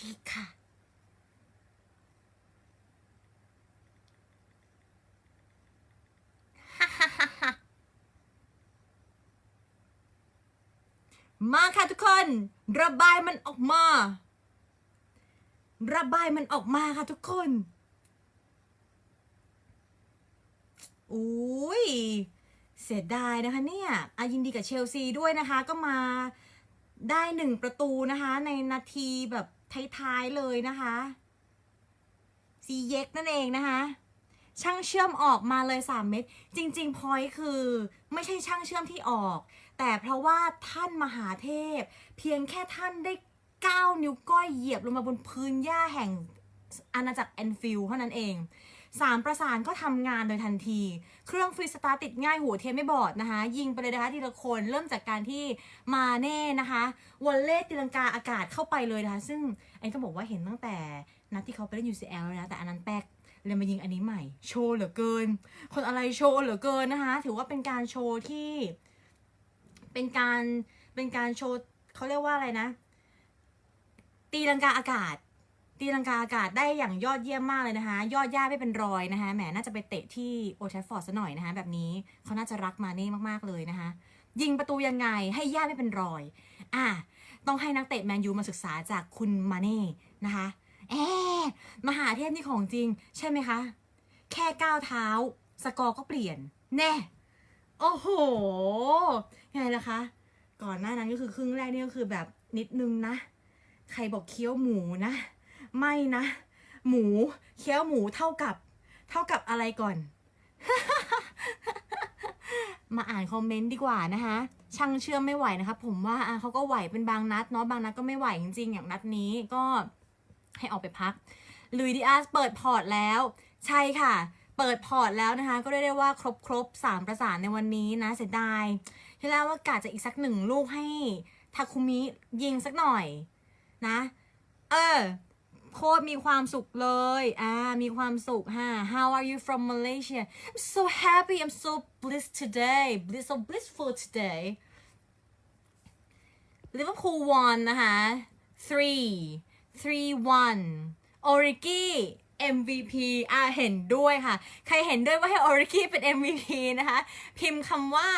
ดีค่ะ มาค่ะทุกคน ระบายมันออกมา ระบายมันออกมาค่ะทุกคนอุ้ยเสียดายนะคะเนี่ยอายินดีกับเชลซีด้วยนะคะ ก็มาได้หนึ่งประตูนะคะ ในนาทีแบบ ท้ายๆเลยนะคะ ซีเย็กนั่นเองนะคะ ช่างเชื่อมออกมาเลย 3 เม็ด จริง ๆ พอยคือไม่ใช่ช่างเชื่อมที่ออก แต่เพราะว่าท่านมหาเทพ เพียงแค่ท่านได้9นิ้วก้อยเหยียบลงมาบนพื้นหญ้าแห่งอาณาจักรแอนฟิลเท่านั้นเอง สามประสานก็ทำงานโดยทันที เครื่องฟรีสตาร์ติดง่ายหัวเทียนไม่บอดนะคะ ยิงไปเลยนะคะทีละคนเริ่มจากการที่มาเน่นะคะวอลเล่ตีลังกาอากาศเข้าไปเลยนะคะ ซึ่งไอ้ต้องบอกว่าเห็นตั้งแต่นัดที่เขาไปเล่น UCL แล้วนะแต่อันนั้นแป๊กเลยมายิงอันนี้ใหม่ โชว์เหลือเกิน คนอะไรโชว์เหลือเกินนะคะ ถือว่าเป็นการโชว์ที่ เป็นการเป็นการโชว์เขาเรียกว่าอะไรนะ ตีลังกาอากาศ ตีลังกาอากาศได้อย่างยอดเยี่ยมมากเลยนะคะ ยอดย่าไม่เป็นรอยนะคะแหมน่าจะไปเตะที่โอทรฟฟอร์ดซะหน่อยนะคะ แบบนี้เขาน่าจะรักมาเน่มากๆเลยนะคะ ยิงประตูยังไงให้ย่าไม่เป็นรอย อะต้องให้นักเตะแมนยูมาศึกษาจากคุณมาเน่นะคะแอะมหาเทพนี่ของจริง ใช่ไหมคะ แค่ก้าวเท้า สกอร์ก็เปลี่ยน แน่ โอ้โหไงล่ะคะ ก่อนหน้านั้นก็คือครึ่งแรกนี่ก็คือแบบนิดนึงนะ ใครบอกเคี้ยวหมูนะ ไม่นะ หมูเคี้ยวหมูเท่ากับ เท่ากับอะไรก่อน มาอ่านคอมเมนต์ดีกว่านะคะช่างเชื่อมไม่ไหวนะคะผมว่าเขาก็ไหวเป็นบางนัดเนาะบางนัดก็ไม่ไหวจริงๆ อย่างนัดนี้ก็ให้ออกไปพักลุยดิอาสเปิดพอร์ตแล้ว ใช่ค่ะ เปิดพอร์ตแล้วนะคะ ก็เรียกได้ว่าครบครบสามประสานในวันนี้นะเสียดายที่แล้วว่ากาจะอีกสักหนึ่งลูกให้ทาคุมิยิงสักหน่อยนะ เออ โคตรมีความสุขเลย อ่า มีความสุขฮะ How are you from Malaysia I'm so happy I'm so blissed today bliss so blissful today Liverpool won นะคะ three three one Origi MVP อ่าเห็นด้วยค่ะ ใครเห็นด้วยว่าให้ Origi เป็น MVP นะคะ พิมพ์คำว่า